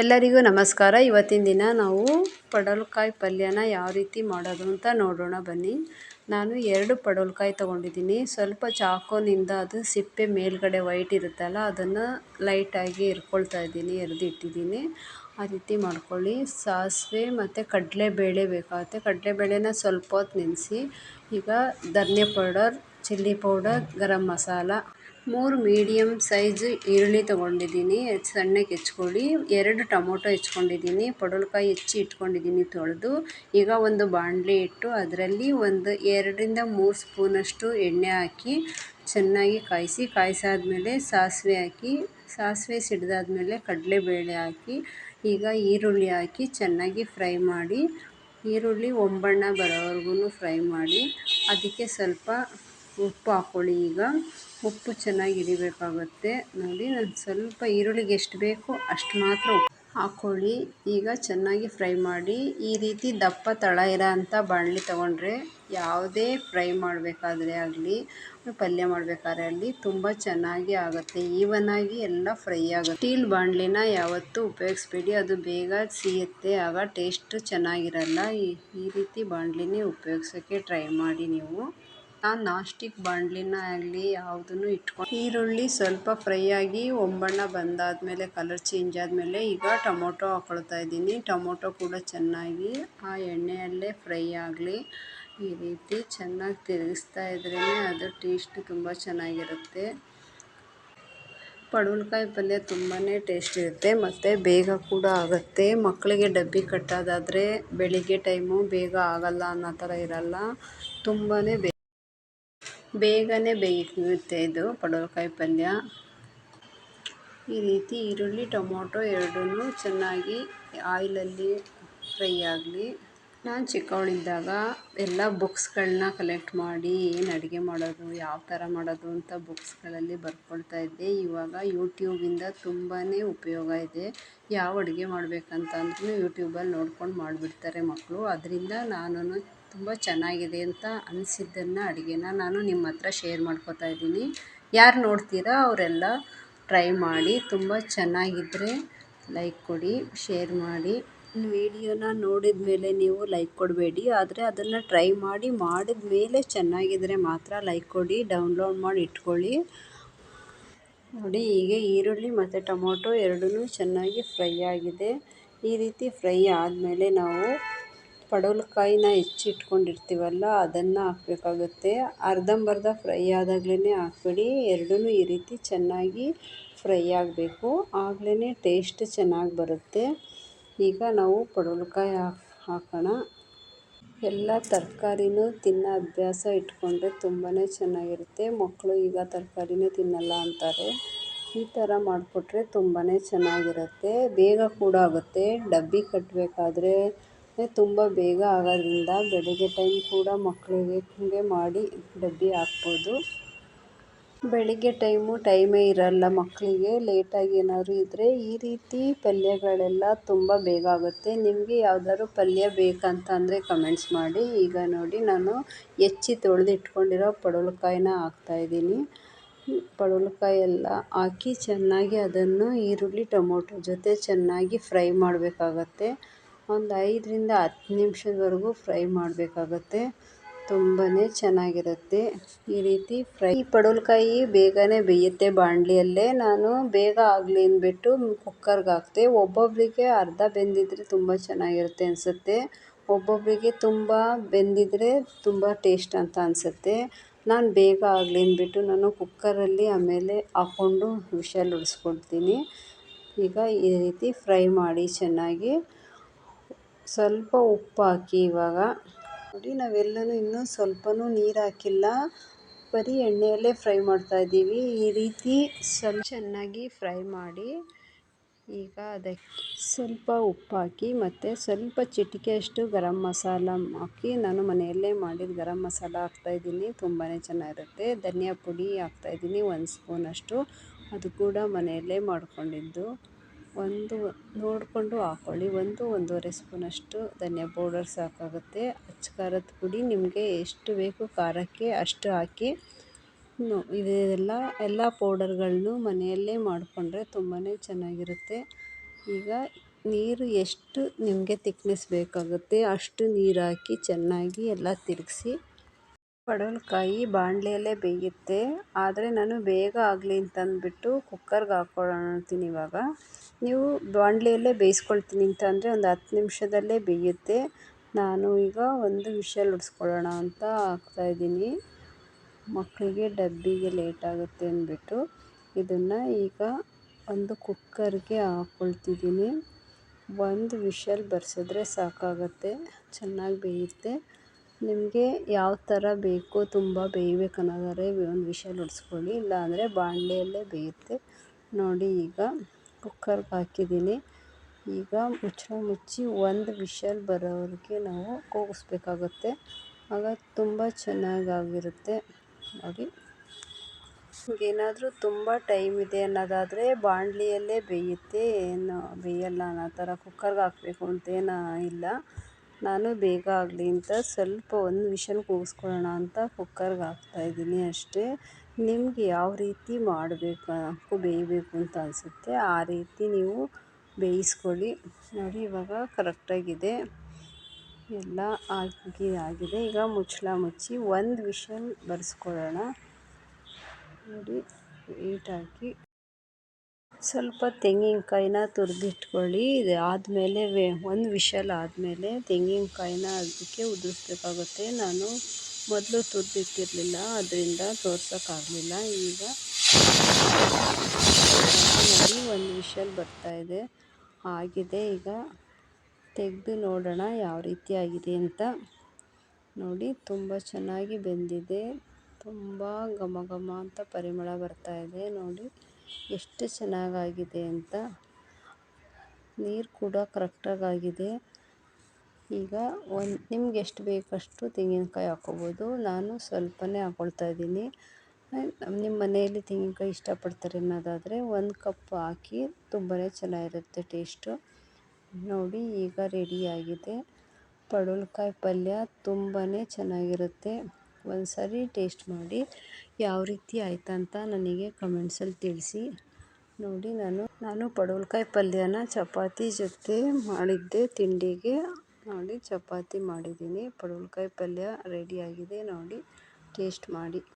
ಎಲ್ಲರಿಗೂ ನಮಸ್ಕಾರ. ಇವತ್ತಿನ ದಿನ ನಾವು ಪಡಲ್ಕಾಯಿ ಪಲ್ಯನ ಯಾವ ರೀತಿ ಮಾಡೋದು ಅಂತ ನೋಡೋಣ ಬನ್ನಿ. ನಾನು ಎರಡು ಪಡವಲಕಾಯಿ ತೊಗೊಂಡಿದ್ದೀನಿ. ಸ್ವಲ್ಪ ಚಾಕೋನಿಂದ ಅದು ಸಿಪ್ಪೆ ಮೇಲ್ಗಡೆ ವೈಟ್ ಇರುತ್ತಲ್ಲ, ಅದನ್ನು ಲೈಟಾಗಿ ಇರ್ಕೊಳ್ತಾ ಇದ್ದೀನಿ ಎರೆದು ಇಟ್ಟಿದ್ದೀನಿ ಆ ರೀತಿ ಮಾಡ್ಕೊಳ್ಳಿ. ಸಾಸಿವೆ ಮತ್ತು ಕಡಲೆಬೇಳೆ ಬೇಕಾಗುತ್ತೆ. ಕಡಲೆಬೇಳೆನ ಸ್ವಲ್ಪ ಹೊತ್ತು ನೆನೆಸಿ, ಈಗ ಧನಿಯಾ powder, chilli powder, garam masala ಮೂರು ಮೀಡಿಯಮ್ ಸೈಜ್ ಈರುಳ್ಳಿ ತೊಗೊಂಡಿದ್ದೀನಿ. ಸಣ್ಣಗೆ ಹೆಚ್ಕೊಳ್ಳಿ. ಎರಡು ಟೊಮೊಟೊ ಹೆಚ್ಕೊಂಡಿದ್ದೀನಿ. ಪಡವಲಕಾಯಿ ಹೆಚ್ಚಿ ಇಟ್ಕೊಂಡಿದ್ದೀನಿ ತೊಳೆದು. ಈಗ ಒಂದು ಬಾಣಲೆ ಇಟ್ಟು ಅದರಲ್ಲಿ ಒಂದು ಎರಡರಿಂದ ಮೂರು ಸ್ಪೂನಷ್ಟು ಎಣ್ಣೆ ಹಾಕಿ ಚೆನ್ನಾಗಿ ಕಾಯಿಸಿ, ಕಾಯಿಸಾದ್ಮೇಲೆ ಸಾಸಿವೆ ಹಾಕಿ, ಸಾಸಿವೆ ಸಿಡ್ದಾದ್ಮೇಲೆ ಕಡಲೆಬೇಳೆ ಹಾಕಿ, ಈಗ ಈರುಳ್ಳಿ ಹಾಕಿ ಚೆನ್ನಾಗಿ ಫ್ರೈ ಮಾಡಿ, ಈರುಳ್ಳಿ ಒಂಬಣ್ಣ ಬರೋವರೆಗೂ ಫ್ರೈ ಮಾಡಿ, ಅದಕ್ಕೆ ಸ್ವಲ್ಪ ಉಪ್ಪು ಹಾಕ್ಕೊಳ್ಳಿ ಈಗ. ಉಪ್ಪು ಚೆನ್ನಾಗಿ ಹಿಡಿಬೇಕಾಗುತ್ತೆ. ನೋಡಿ ನಾನು ಸ್ವಲ್ಪ ಈರುಳ್ಳಿಗೆ ಎಷ್ಟು ಬೇಕೋ ಅಷ್ಟು ಮಾತ್ರ ಹಾಕ್ಕೊಳ್ಳಿ ಈಗ ಚೆನ್ನಾಗಿ ಫ್ರೈ ಮಾಡಿ, ಈ ರೀತಿ ದಪ್ಪ ತಳ ಇರೋ ಅಂಥ ಬಾಣಲಿ ತೊಗೊಂಡ್ರೆ ಯಾವುದೇ ಫ್ರೈ ಮಾಡಬೇಕಾದ್ರೆ ಆಗಲಿ, ಪಲ್ಯ ಮಾಡಬೇಕಾದ್ರೆ ಆಗಲಿ ತುಂಬ ಚೆನ್ನಾಗಿ ಆಗುತ್ತೆ. ಈವನಾಗಿ ಎಲ್ಲ ಫ್ರೈ ಆಗುತ್ತೆ. ಸ್ಟೀಲ್ ಬಾಣಲಿನ ಯಾವತ್ತೂ ಉಪಯೋಗಿಸ್ಬೇಡಿ. ಅದು ಬೇಗ ಸಿಗುತ್ತೆ ಆಗ ಟೇಸ್ಟ್ ಚೆನ್ನಾಗಿರಲ್ಲ. ಈ ರೀತಿ ಬಾಣಲಿನೇ ಉಪಯೋಗ್ಸೋಕ್ಕೆ ಟ್ರೈ ಮಾಡಿ ನೀವು. ನಾನು ನಾಸ್ಟಿಕ್ ಬಾಂಡ್ಲಿನ ಆಗಲಿ ಯಾವುದನ್ನು ಇಟ್ಕೊಂಡು ಈರುಳ್ಳಿ ಸ್ವಲ್ಪ ಫ್ರೈ ಆಗಿ ಒಂಬಣ್ಣ ಬಂದಾದಮೇಲೆ ಕಲರ್ ಚೇಂಜ್ ಆದಮೇಲೆ ಈಗ ಟೊಮೊಟೊ ಹಾಕೊಳ್ತಾ ಇದ್ದೀನಿ. ಟೊಮೊಟೊ ಕೂಡ ಚೆನ್ನಾಗಿ ಆ ಎಣ್ಣೆಯಲ್ಲೇ ಫ್ರೈ ಆಗಲಿ. ಈ ರೀತಿ ಚೆನ್ನಾಗಿ ತಿರುಗಿಸ್ತಾ ಇದ್ರೇ ಅದು ಟೇಸ್ಟ್ ತುಂಬ ಚೆನ್ನಾಗಿರುತ್ತೆ. ಪಡವಲಕಾಯಿ ಪಲ್ಯ ತುಂಬಾ ಟೇಸ್ಟ್ ಇರುತ್ತೆ. ಮತ್ತು ಬೇಗ ಕೂಡ ಆಗುತ್ತೆ. ಮಕ್ಕಳಿಗೆ ಡಬ್ಬಿ ಕಟ್ಟೋದಾದರೆ ಬೆಳಿಗ್ಗೆ ಟೈಮು ಬೇಗ ಆಗಲ್ಲ ಅನ್ನೋ ಥರ ಇರಲ್ಲ. ತುಂಬಾ ಬೇ ಬೇಗನೆ ಬೇಯುತ್ತೆ ಇದು ಪಡವಲಕಾಯಿ ಪಲ್ಯ. ಈ ರೀತಿ ಈರುಳ್ಳಿ, ಟೊಮೊಟೊ ಎರಡೂ ಚೆನ್ನಾಗಿ ಆಯಿಲಲ್ಲಿ ಫ್ರೈ ಆಗಲಿ. ನಾನು ಚಿಕ್ಕವಳಿದ್ದಾಗ ಎಲ್ಲ ಬುಕ್ಸ್ಗಳನ್ನ ಕಲೆಕ್ಟ್ ಮಾಡಿ ಏನು ಅಡುಗೆ ಮಾಡೋದು, ಯಾವ ಥರ ಮಾಡೋದು ಅಂತ ಬುಕ್ಸ್ಗಳಲ್ಲಿ ಬರ್ಕೊಳ್ತಾ ಇದ್ದೆ. ಇವಾಗ ಯೂಟ್ಯೂಬಿಂದ ತುಂಬಾ ಉಪಯೋಗ ಇದೆ. ಯಾವ ಅಡುಗೆ ಮಾಡಬೇಕಂತ ಅಂದ್ರೂ ಯೂಟ್ಯೂಬಲ್ಲಿ ನೋಡ್ಕೊಂಡು ಮಾಡಿಬಿಡ್ತಾರೆ ಮಕ್ಕಳು. ಅದರಿಂದ ನಾನು ತುಂಬ ಚೆನ್ನಾಗಿದೆ ಅಂತ ಅನಿಸಿದ್ದನ್ನು ಅಡುಗೆನ ನಾನು ನಿಮ್ಮ ಹತ್ರ ಶೇರ್ ಮಾಡ್ಕೊತಾ ಇದ್ದೀನಿ. ಯಾರು ನೋಡ್ತೀರಾ ಅವರೆಲ್ಲ ಟ್ರೈ ಮಾಡಿ, ತುಂಬ ಚೆನ್ನಾಗಿದ್ದರೆ ಲೈಕ್ ಕೊಡಿ ಶೇರ್ ಮಾಡಿ. ವೀಡಿಯೋನ ನೋಡಿದ ಮೇಲೆ ನೀವು ಲೈಕ್ ಕೊಡಬೇಡಿ. ಆದರೆ ಅದನ್ನು ಟ್ರೈ ಮಾಡಿ ಮಾಡಿದ ಮೇಲೆ ಚೆನ್ನಾಗಿದ್ದರೆ ಮಾತ್ರ ಲೈಕ್ ಕೊಡಿ ಡೌನ್ಲೋಡ್ ಮಾಡಿ ಇಟ್ಕೊಳ್ಳಿ. ನೋಡಿ, ಹೀಗೆ ಈರುಳ್ಳಿ ಮತ್ತು ಟೊಮೊಟೊ ಎರಡೂ ಚೆನ್ನಾಗಿ ಫ್ರೈ ಆಗಿದೆ. ಈ ರೀತಿ ಫ್ರೈ ಆದಮೇಲೆ ನಾವು ಪಡವಲಕಾಯಿನ ಹೆಚ್ಚಿಟ್ಕೊಂಡಿರ್ತೀವಲ್ಲ, ಅದನ್ನು ಹಾಕ್ಬೇಕಾಗುತ್ತೆ. ಅರ್ಧಂಬರ್ಧ ಫ್ರೈ ಆದಾಗಲೇ ಹಾಕ್ಬೇಡಿ. ಎರಡೂ ಈ ರೀತಿ ಚೆನ್ನಾಗಿ ಫ್ರೈ ಆಗಬೇಕು. ಆಗ್ಲೇ ಟೇಸ್ಟ್ ಚೆನ್ನಾಗಿ ಬರುತ್ತೆ. ಈಗ ನಾವು ಪಡವಲಕಾಯಿ ಹಾಕೋಣ. ಎಲ್ಲ ತರಕಾರಿನೂ ತಿನ್ನೋ ಅಭ್ಯಾಸ ಇಟ್ಕೊಂಡ್ರೆ ತುಂಬಾ ಚೆನ್ನಾಗಿರುತ್ತೆ. ಮಕ್ಕಳು ಈಗ ತರಕಾರಿನೇ ತಿನ್ನಲ್ಲ ಅಂತಾರೆ. ಈ ಥರ ಮಾಡಿಕೊಟ್ರೆ ತುಂಬಾ ಚೆನ್ನಾಗಿರುತ್ತೆ. ಬೇಗ ಕೂಡ ಆಗುತ್ತೆ. ಡಬ್ಬಿ ಕಟ್ಟಬೇಕಾದ್ರೆ ತುಂಬ ಬೇಗ ಆಗೋದ್ರಿಂದ ಬೆಳಗ್ಗೆ ಟೈಮ್ ಕೂಡ ಮಕ್ಕಳಿಗೆ ಮಾಡಿ ಡಬ್ಬಿ ಹಾಕ್ಬೋದು. ಬೆಳಗ್ಗೆ ಟೈಮು ಟೈಮೇ ಇರೋಲ್ಲ ಮಕ್ಕಳಿಗೆ ಲೇಟಾಗಿ ಏನಾದರೂ ಇದ್ದರೆ ಈ ರೀತಿ ಪಲ್ಯಗಳೆಲ್ಲ ತುಂಬ ಬೇಗ ಆಗುತ್ತೆ. ನಿಮಗೆ ಯಾವ್ದಾದ್ರು ಪಲ್ಯ ಬೇಕಂತ ಅಂದರೆ ಕಮೆಂಟ್ಸ್ ಮಾಡಿ. ಈಗ ನೋಡಿ ನಾನು ಹೆಚ್ಚಿ ತೊಳೆದಿಟ್ಕೊಂಡಿರೋ ಪಡವಲಕಾಯಿನ ಹಾಕ್ತಾಯಿದ್ದೀನಿ ಪಡವಲಕಾಯಿ ಎಲ್ಲ ಹಾಕಿ ಚೆನ್ನಾಗಿ ಅದನ್ನು ಈರುಳ್ಳಿ, ಟೊಮೊಟೊ ಜೊತೆ ಚೆನ್ನಾಗಿ ಫ್ರೈ ಮಾಡಬೇಕಾಗತ್ತೆ. ಒಂದು ಐದರಿಂದ ಹತ್ತು ನಿಮಿಷದವರೆಗೂ ಫ್ರೈ ಮಾಡಬೇಕಾಗತ್ತೆ. ತುಂಬಾ ಚೆನ್ನಾಗಿರುತ್ತೆ. ಈ ರೀತಿ ಫ್ರೈ ಪಡವಲಕಾಯಿ ಬೇಗನೆ ಬೇಯುತ್ತೆ ಬಾಣಲಿಯಲ್ಲೇ. ನಾನು ಬೇಗ ಆಗಲಿ ಅಂದ್ಬಿಟ್ಟು ಕುಕ್ಕರ್ಗೆ ಹಾಕ್ತೆ ಒಬ್ಬೊಬ್ಬರಿಗೆ ಅರ್ಧ ಬೆಂದಿದ್ದರೆ ತುಂಬ ಚೆನ್ನಾಗಿರುತ್ತೆ ಅನಿಸುತ್ತೆ. ಒಬ್ಬೊಬ್ಬರಿಗೆ ತುಂಬ ಬೆಂದಿದ್ದರೆ ತುಂಬ ಟೇಸ್ಟ್ ಅಂತ ಅನಿಸುತ್ತೆ. ನಾನು ಬೇಗ ಆಗಲಿ ಅಂದ್ಬಿಟ್ಟು ನಾನು ಕುಕ್ಕರಲ್ಲಿ ಆಮೇಲೆ ಹಾಕ್ಕೊಂಡು ವಿಷಲ್ ಉಡಿಸ್ಕೊಳ್ತೀನಿ ಈಗ ಈ ರೀತಿ ಫ್ರೈ ಮಾಡಿ ಚೆನ್ನಾಗಿ ಸ್ವಲ್ಪ ಉಪ್ಪು ಹಾಕಿ ಇವಾಗ. ನೋಡಿ, ನಾವೆಲ್ಲನೂ ಇನ್ನೂ ಸ್ವಲ್ಪನೂ ನೀರು ಹಾಕಿಲ್ಲ. ಬರೀ ಎಣ್ಣೆಯಲ್ಲೇ ಫ್ರೈ ಮಾಡ್ತಾ ಇದ್ದೀವಿ. ಈ ರೀತಿ ಸ್ವಲ್ಪ ಚೆನ್ನಾಗಿ ಫ್ರೈ ಮಾಡಿ ಈಗ ಅದಕ್ಕೆ ಸ್ವಲ್ಪ ಉಪ್ಪು ಹಾಕಿ ಮತ್ತು ಸ್ವಲ್ಪ ಚಿಟಿಕೆಯಷ್ಟು ಗರಂ ಮಸಾಲ ಹಾಕಿ ನಾನು ಮನೆಯಲ್ಲೇ ಮಾಡಿದ ಗರಂ ಮಸಾಲ ಹಾಕ್ತಾಯಿದ್ದೀನಿ ತುಂಬಾ ಚೆನ್ನಾಗಿರುತ್ತೆ. ಧನಿಯಾ ಪುಡಿ ಹಾಕ್ತಾಯಿದ್ದೀನಿ ಒಂದು ಸ್ಪೂನಷ್ಟು. ಅದು ಕೂಡ ಮನೆಯಲ್ಲೇ ಮಾಡ್ಕೊಂಡಿದ್ದು. ಒಂದು ನೋಡಿಕೊಂಡು ಹಾಕ್ಕೊಳ್ಳಿ. ಒಂದು, ಒಂದೂವರೆ ಸ್ಪೂನಷ್ಟು ಧನಿಯಾ ಪೌಡರ್ ಸಾಕಾಗುತ್ತೆ. ಅಚ್ಚ ಖಾರದ ಪುಡಿ ನಿಮಗೆ ಎಷ್ಟು ಬೇಕು ಖಾರಕ್ಕೆ ಅಷ್ಟು ಹಾಕಿ. ಇದೆಲ್ಲ ಎಲ್ಲ ಪೌಡರ್ಗಳನ್ನೂ ಮನೆಯಲ್ಲೇ ಮಾಡಿಕೊಂಡ್ರೆ ತುಂಬಾ ಚೆನ್ನಾಗಿರುತ್ತೆ. ಈಗ ನೀರು ಎಷ್ಟು ನಿಮಗೆ ತಿಕ್ನೆಸ್ ಬೇಕಾಗುತ್ತೆ ಅಷ್ಟು ನೀರು ಹಾಕಿ ಚೆನ್ನಾಗಿ ಎಲ್ಲ ತಿರುಗಿಸಿ ಪಡವಲಕಾಯಿ ಬಾಣಲೆಯಲ್ಲೇ ಬೇಯುತ್ತೆ. ಆದರೆ ನಾನು ಬೇಗ ಆಗಲಿ ಅಂತ ಅಂದ್ಬಿಟ್ಟು ಕುಕ್ಕರ್ಗೆ ಅಂತೀನಿ ಇವಾಗ. ನೀವು ಬಾಣಲೆಯಲ್ಲೇ ಬೇಯಿಸ್ಕೊಳ್ತೀನಿ ಅಂತ ಅಂದರೆ ಒಂದು ಹತ್ತು ನಿಮಿಷದಲ್ಲೇ ಬೇಯುತ್ತೆ. ನಾನು ಈಗ ಒಂದು ವಿಷಲ್ ಹೊಡ್ಸ್ಕೊಳ್ಳೋಣ ಅಂತ ಹಾಕ್ತಾಯಿದ್ದೀನಿ ಮಕ್ಕಳಿಗೆ ಡಬ್ಬಿಗೆ ಲೇಟ್ ಆಗುತ್ತೆ ಅಂದ್ಬಿಟ್ಟು ಇದನ್ನು ಈಗ ಒಂದು ಕುಕ್ಕರ್ಗೆ ಹಾಕ್ಕೊಳ್ತಿದ್ದೀನಿ ಒಂದು ವಿಷಲ್ ಬರ್ಸಿದ್ರೆ ಸಾಕಾಗುತ್ತೆ. ಚೆನ್ನಾಗಿ ಬೇಯುತ್ತೆ. ನಿಮಗೆ ಯಾವ ಥರ ಬೇಕು ತುಂಬ ಬೇಯಬೇಕು ಅನ್ನೋದಾದ್ರೆ ಒಂದು ವಿಷಲ್ ಹೊಡ್ಸ್ಕೊಳ್ಳಿ ಇಲ್ಲಾಂದರೆ ಬಾಣಲೆಯಲ್ಲೇ ಬೇಯುತ್ತೆ. ನೋಡಿ ಈಗ ಕುಕ್ಕರ್ಗೆ ಹಾಕಿದ್ದೀನಿ. ಈಗ ಮುಚ್ಚಳ ಮುಚ್ಚಿ ಒಂದು ವಿಷಲ್ ಬರೋವರೆಗೆ ನಾವು ಕೂಗಿಸ್ಬೇಕಾಗುತ್ತೆ. ಆಗ ತುಂಬ ಚೆನ್ನಾಗಾಗಿರುತ್ತೆ. ನೋಡಿ. ಏನಾದರೂ ತುಂಬ ಟೈಮ್ ಇದೆ ಅನ್ನೋದಾದರೆ ಬಾಣಲಿಯಲ್ಲೇ ಬೇಯುತ್ತೆ. ಏನು ಬೇಯಲ್ಲ ಅನ್ನೋ ಥರ ಕುಕ್ಕರ್ಗೆ ಹಾಕಬೇಕು ಅಂತೇನು ಇಲ್ಲ. ನಾನು ಬೇಗ ಆಗಲಿ ಅಂತ ಸ್ವಲ್ಪ ಒಂದು ವಿಷಲ್ ಕೂಗಿಸ್ಕೊಳ್ಳೋಣ ಅಂತ ಕುಕ್ಕರ್ಗೆ ಹಾಕ್ತಾಯಿದ್ದೀನಿ ಅಷ್ಟೇ. ನಿಮ್ಗೆ ಯಾವ ರೀತಿ ಮಾಡಬೇಕು ಬೇಯಬೇಕು ಅಂತ ಅನಿಸುತ್ತೆ, ಆ ರೀತಿ ನೀವು ಬೇಯಿಸ್ಕೊಳ್ಳಿ. ನೋಡಿ, ಇವಾಗ ಕರೆಕ್ಟಾಗಿದೆ. ಎಲ್ಲ ಆಗಿ ಆಗಿದೆ. ಈಗ ಮುಚ್ಚಳ ಮುಚ್ಚಿ ಒಂದು ವಿಷಲ್ ಬರೆಸ್ಕೊಳ್ಳೋಣ. ನೋಡಿ ಏಟಾಕಿ ಸ್ವಲ್ಪ ತೆಂಗಿನಕಾಯಿನ ತುರಿದಿಟ್ಕೊಳ್ಳಿ. ಇದು ಆದಮೇಲೆ ವೇ, ಒಂದು ವಿಷಲ್ ಆದಮೇಲೆ ತೆಂಗಿನಕಾಯಿನ ಅದಕ್ಕೆ ಉದುರಿಸ್ಬೇಕಾಗುತ್ತೆ. ನಾನು ಮೊದಲು ತುರಿದಿಟ್ಟಿರಲಿಲ್ಲ, ಅದರಿಂದ ತೋರ್ಸೋಕ್ಕಾಗಲಿಲ್ಲ. ಈಗ ನೋಡಿ ಒಂದು ವಿಷಲ್ ಬರ್ತಾಯಿದೆ ಆಗಿದೆ. ಈಗ ತೆಗೆದು ನೋಡೋಣ ಯಾವ ರೀತಿ ಆಗಿದೆ ಅಂತ. ನೋಡಿ, ತುಂಬ ಚೆನ್ನಾಗಿ ಬೆಂದಿದೆ. ತುಂಬ ಘಮ ಘಮ ಅಂತ ಪರಿಮಳ ಬರ್ತಾ ಇದೆ. ನೋಡಿ ಎಷ್ಟು ಚೆನ್ನಾಗಾಗಿದೆ ಅಂತ. ನೀರು ಕೂಡ ಕರೆಕ್ಟಾಗಿ ಆಗಿದೆ ಈಗ ಒಂದು, ನಿಮ್ಗೆ ಎಷ್ಟು ಬೇಕಷ್ಟು ತೆಂಗಿನಕಾಯಿ ಹಾಕ್ಕೋಬೋದು ನಾನು ಸ್ವಲ್ಪನೇ ಹಾಕ್ಕೊಳ್ತಾ ಇದ್ದೀನಿ. ನಿಮ್ಮ ಮನೆಯಲ್ಲಿ ತೆಂಗಿನಕಾಯಿ ಇಷ್ಟಪಡ್ತಾರೆ ಅನ್ನೋದಾದರೆ ಒಂದು ಕಪ್ ಹಾಕಿ ತುಂಬಾ ಚೆನ್ನಾಗಿರುತ್ತೆ ಟೇಸ್ಟು ನೋಡಿ, ಈಗ ರೆಡಿಯಾಗಿದೆ ಪಡವಲಕಾಯಿ ಪಲ್ಯ ತುಂಬಾ ಚೆನ್ನಾಗಿರುತ್ತೆ. ಒಂದು ಸರಿ ಟೇಸ್ಟ್ ಮಾಡಿ ಯಾವ ರೀತಿ ಆಯ್ತಂತ ನನಗೆ ಕಮೆಂಟ್ಸಲ್ಲಿ ತಿಳಿಸಿ. ನೋಡಿ, ನಾನು ನಾನು ಪಡವಲಕಾಯಿ ಪಲ್ಯನ ಚಪಾತಿ ಜೊತೆ ಮಾಡಿದ್ದೆ, ತಿಂಡಿಗೆ. ನೋಡಿ, ಚಪಾತಿ ಮಾಡಿದ್ದೀನಿ. ಪಡವಲಕಾಯಿ ಪಲ್ಯ ರೆಡಿಯಾಗಿದೆ ನೋಡಿ, ಟೇಸ್ಟ್ ಮಾಡಿ.